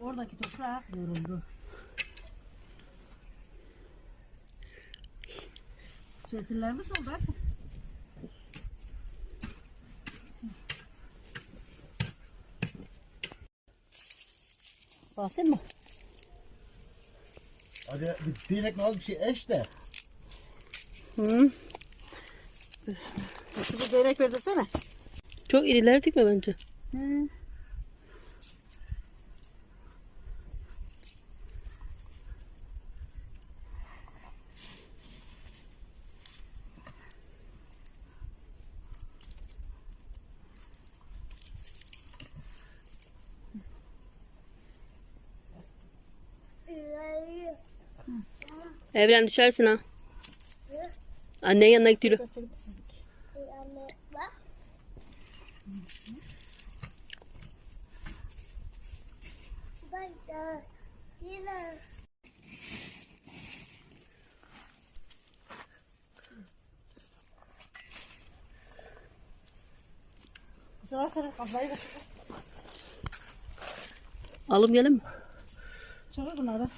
oradaki toprak yoruldu. Çetirlerimiz oldu hadi. Basın mı? Hadi bir direkt al bir şey eş de. Hı. Şu bir değnek verdirsene. Çok iriler dikme bence. Hı. Evren düşersin ha. Annen yanına git yürü. Alım gelin mi? Çabuk bunları.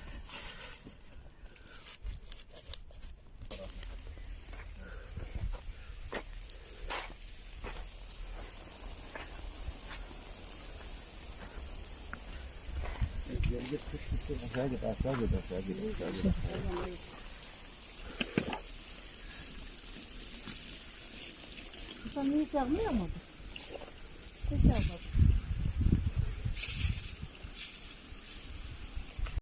Git kış git aşağı git aşağı git aşağı git aşağı git. Sen hiç yapmıyor mu? Hiç yapmadı.